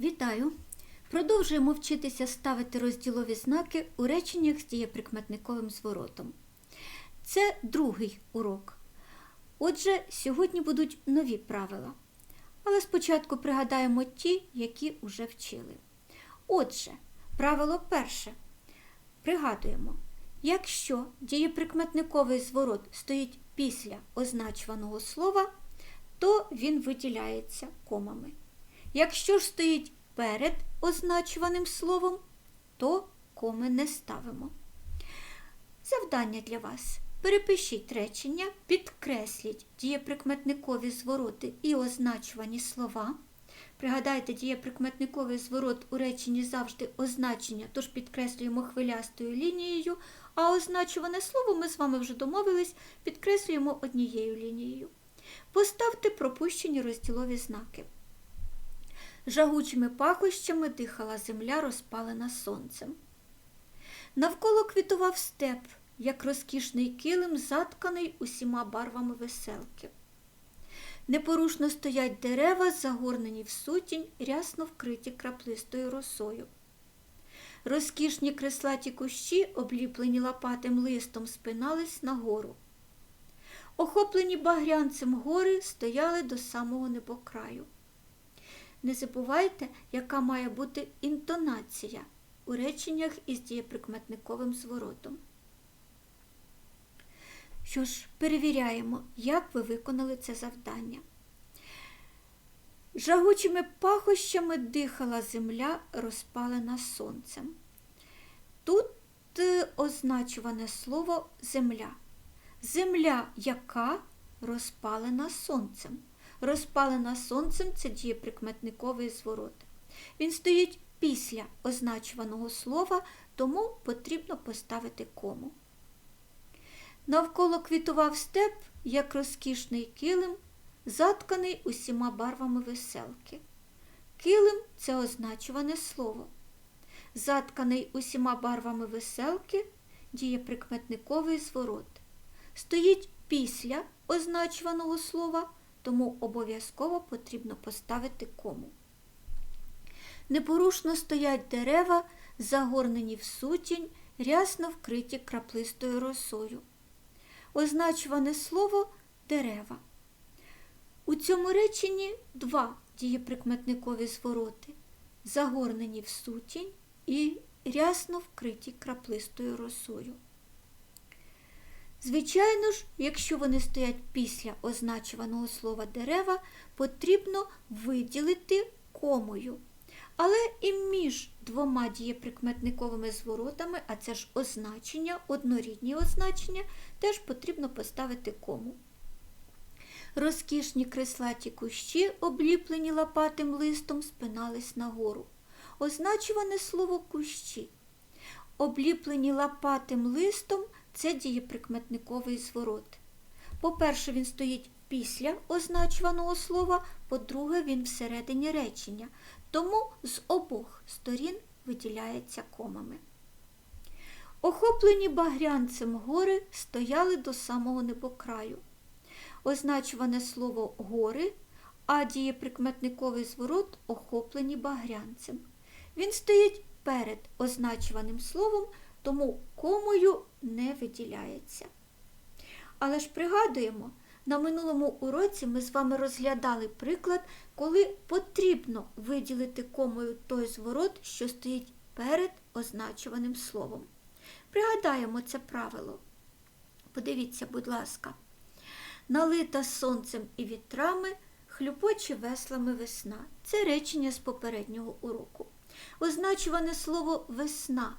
Вітаю! Продовжуємо вчитися ставити розділові знаки у реченнях з дієприкметниковим зворотом. Це другий урок. Отже, сьогодні будуть нові правила. Але спочатку пригадаємо ті, які вже вчили. Отже, правило перше. Пригадуємо, якщо дієприкметниковий зворот стоїть після означуваного слова, то він виділяється комами. Якщо ж стоїть перед означуваним словом, то коми не ставимо. Завдання для вас. Перепишіть речення, підкресліть дієприкметникові звороти і означувані слова. Пригадайте, дієприкметниковий зворот у реченні завжди означення, тож підкреслюємо хвилястою лінією, а означуване слово ми з вами вже домовились, підкреслюємо однією лінією. Поставте пропущені розділові знаки. Жагучими пахощами дихала земля, розпалена сонцем. Навколо квітував степ, як розкішний килим, затканий усіма барвами веселки. Непорушно стоять дерева, загорнені в сутінь, рясно вкриті краплистою росою. Розкішні креслаті кущі, обліплені лопатим листом, спинались нагору. Охоплені багрянцем гори стояли до самого небокраю. Не забувайте, яка має бути інтонація у реченнях із дієприкметниковим зворотом. Що ж, перевіряємо, як ви виконали це завдання. Жагучими пахощами дихала земля, розпалена сонцем. Тут е, означуване слово земля. Земля, яка розпалена сонцем. Розпалена сонцем це дієприкметниковий зворот. Він стоїть після означуваного слова, тому потрібно поставити кому. Навколо квітував степ, як розкішний килим, затканий усіма барвами веселки. Килим це означуване слово. Затканий усіма барвами веселки дієприкметниковий зворот. Стоїть після означуваного слова, тому обов'язково потрібно поставити кому. Непорушно стоять дерева, загорнені в сутінь, рясно вкриті краплистою росою. Означуване слово дерева. У цьому реченні два дієприкметникові звороти, загорнені в сутінь і рясно вкриті краплистою росою. Звичайно ж, якщо вони стоять після означуваного слова дерева, потрібно виділити комою. Але і між двома дієприкметниковими зворотами, а це ж означення, однорідні означення, теж потрібно поставити кому. Розкішні креслаті кущі, обліплені лопатим листом, спинались нагору. Означуване слово кущі. Обліплені лопатим листом це дієприкметниковий зворот. По-перше, він стоїть після означуваного слова, по-друге, він всередині речення, тому з обох сторін виділяється комами. Охоплені багрянцем гори стояли до самого небокраю. Означуване слово гори, а дієприкметниковий зворот охоплені багрянцем. Він стоїть перед означуваним словом, тому комою не виділяється. Але ж пригадуємо, на минулому уроці ми з вами розглядали приклад, коли потрібно виділити комою той зворот, що стоїть перед означуваним словом. Пригадаємо це правило. Подивіться, будь ласка, налита сонцем і вітрами, хлюпоче веслами весна. Це речення з попереднього уроку. Означуване слово весна,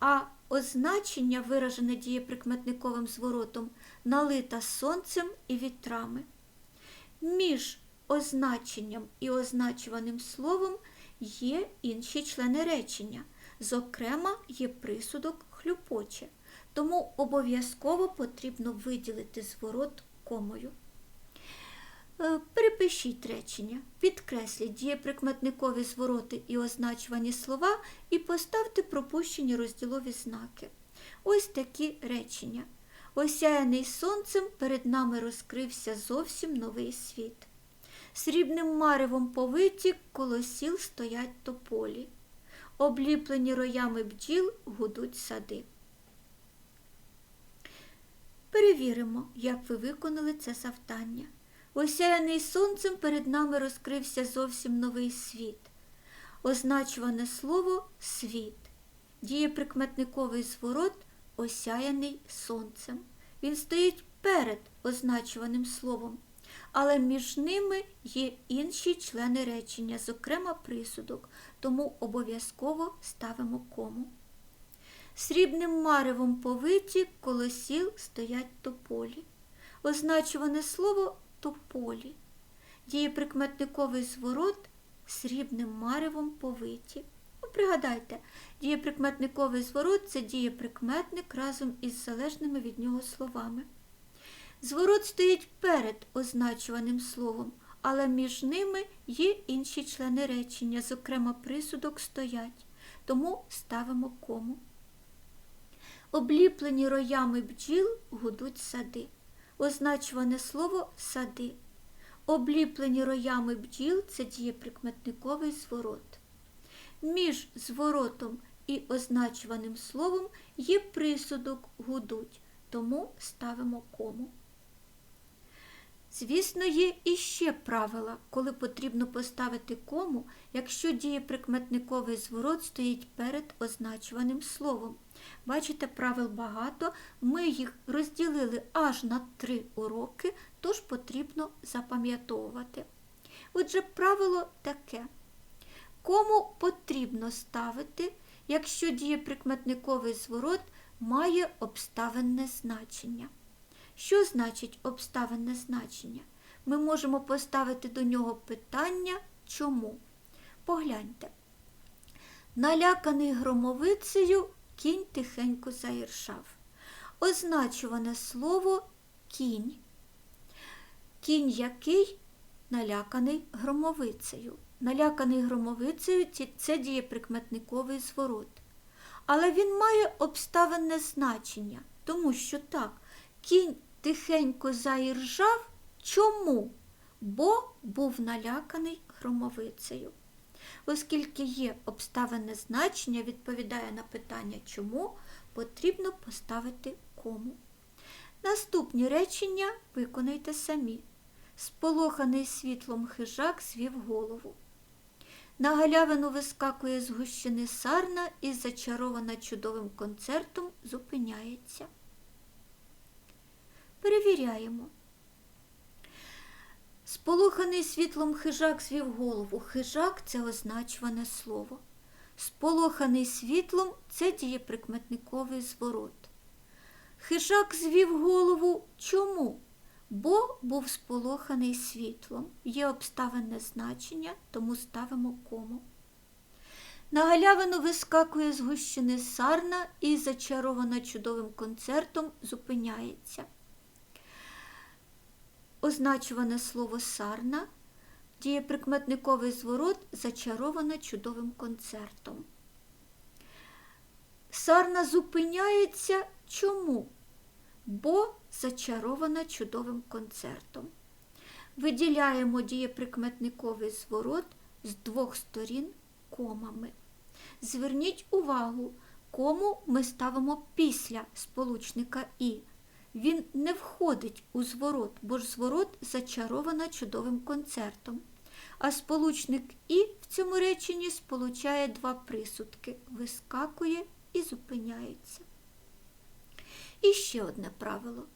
а означення виражене дієприкметниковим зворотом налита сонцем і вітрами. Між означенням і означуваним словом є інші члени речення. Зокрема, є присудок хлюпоче, тому обов'язково потрібно виділити зворот комою. Е, Перепишіть речення, підкресліть дієприкметникові звороти і означувані слова і поставте пропущені розділові знаки. Ось такі речення. Осяяний сонцем перед нами розкрився зовсім новий світ. Срібним маревом повиті коло сіл стоять тополі. Обліплені роями бджіл гудуть сади. Перевіримо, як ви виконали це завдання. Осяяний сонцем перед нами розкрився зовсім новий світ. Означуване слово світ. Дієприкметниковий зворот осяяний сонцем. Він стоїть перед означуваним словом, але між ними є інші члени речення, зокрема присудок, тому обов'язково ставимо кому. Срібним маревом повиті коло сіл стоять тополі. Означуване слово тополі. Дієприкметниковий зворот срібним маревом повиті. Ну, пригадайте, дієприкметниковий зворот це дієприкметник разом із залежними від нього словами. Зворот стоїть перед означуваним словом, але між ними є інші члени речення, зокрема присудок стоять, тому ставимо кому. Обліплені роями бджіл гудуть сади. Означуване слово сади. Обліплені роями бджіл це дієприкметниковий зворот. Між зворотом і означуваним словом є присудок гудуть, тому ставимо кому. Звісно, є іще правила, коли потрібно поставити кому, якщо дієприкметниковий зворот стоїть перед означуваним словом. Бачите, правил багато, ми їх розділили аж на три уроки, тож потрібно запам'ятовувати. Отже, правило таке. Кому потрібно ставити, якщо дієприкметниковий зворот має обставинне значення? Що значить обставинне значення? Ми можемо поставити до нього питання чому. Погляньте. Наляканий громовицею кінь тихенько заіршав. Означуване слово кінь. Кінь який наляканий громовицею. Наляканий громовицею це дієприкметниковий зворот. Але він має обставинне значення, тому що так, кінь тихенько заіржав. Чому? Бо був наляканий громовицею. Оскільки є обставине значення, відповідає на питання чому, потрібно поставити кому. Наступні речення виконайте самі. Сполоханий світлом хижак звів голову. На галявину вискакує з гущини сарна і, зачарована чудовим концертом, зупиняється. Перевіряємо. Сполоханий світлом хижак звів голову. Хижак це означуване слово. Сполоханий світлом це дієприкметниковий зворот. Хижак звів голову чому? Бо був сполоханий світлом. Є обставинне значення, тому ставимо кому. На галявину вискакує з гущини сарна і, зачарована чудовим концертом, зупиняється. Означуване слово сарна, дієприкметниковий зворот зачарована чудовим концертом. Сарна зупиняється чому? Бо зачарована чудовим концертом. Виділяємо дієприкметниковий зворот з двох сторін комами. Зверніть увагу, кому ми ставимо після сполучника І. Він не входить у зворот, бо ж зворот зачарована чудовим концертом. А сполучник І в цьому реченні сполучає два присудки вискакує і зупиняється. І ще одне правило.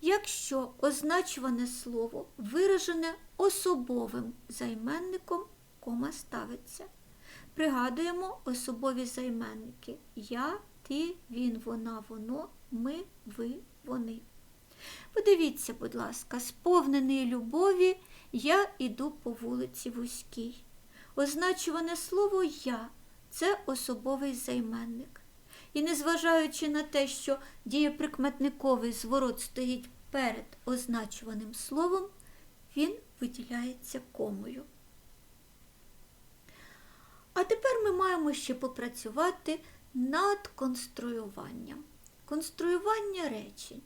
Якщо означуване слово виражене особовим займенником, кома ставиться. Пригадуємо особові займенники я, ти, він, вона, воно, ми, ви, вони. Подивіться, будь ласка, сповнений любові я іду по вулиці вузькій. Означуване слово я це особовий займенник. І незважаючи на те, що дієприкметниковий зворот стоїть перед означуваним словом, він виділяється комою. А тепер ми маємо ще попрацювати над конструюванням. Конструювання речень.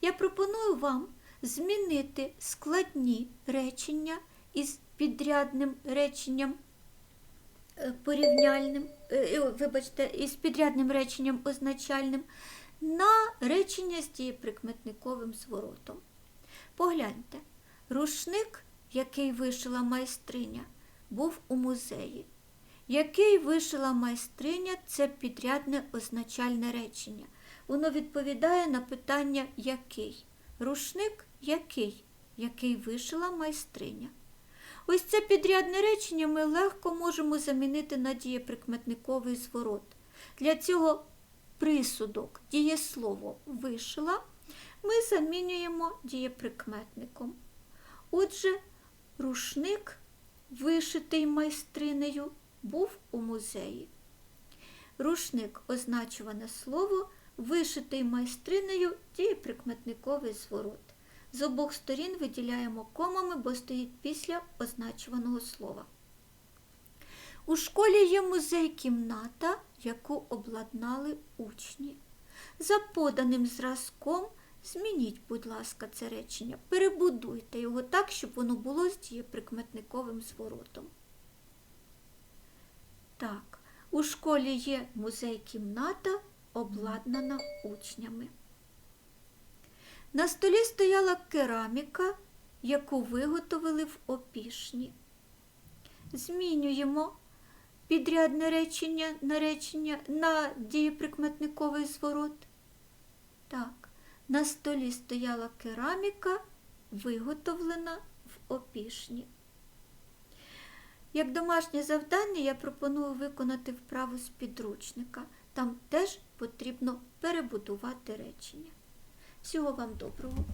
Я пропоную вам змінити складні речення із підрядним реченням е, порівняльним, е, е, вибачте, із підрядним реченням означальним на речення з дієприкметниковим зворотом. Погляньте, рушник, який вишила майстриня, був у музеї. Який вишила майстриня це підрядне означальне речення. Воно відповідає на питання який. Рушник який, який вишила майстриня. Ось це підрядне речення ми легко можемо замінити на дієприкметниковий зворот. Для цього присудок, дієслово вишила ми замінюємо дієприкметником. Отже, рушник, вишитий майстринею, був у музеї. Рушник означуване слово, вишитий майстринею дієприкметниковий зворот. З обох сторін виділяємо комами, бо стоїть після означуваного слова. У школі є музей-кімната, яку обладнали учні. За поданим зразком змініть, будь ласка, це речення. Перебудуйте його так, щоб воно було з дієприкметниковим зворотом. Так, у школі є музей-кімната, обладнана учнями. На столі стояла кераміка, яку виготовили в опішні. Змінюємо підрядне речення на речення на дієприкметниковий зворот. Так, на столі стояла кераміка, виготовлена в опішні. Як домашнє завдання я пропоную виконати вправу з підручника. Там теж потрібно перебудувати речення. Всього вам доброго!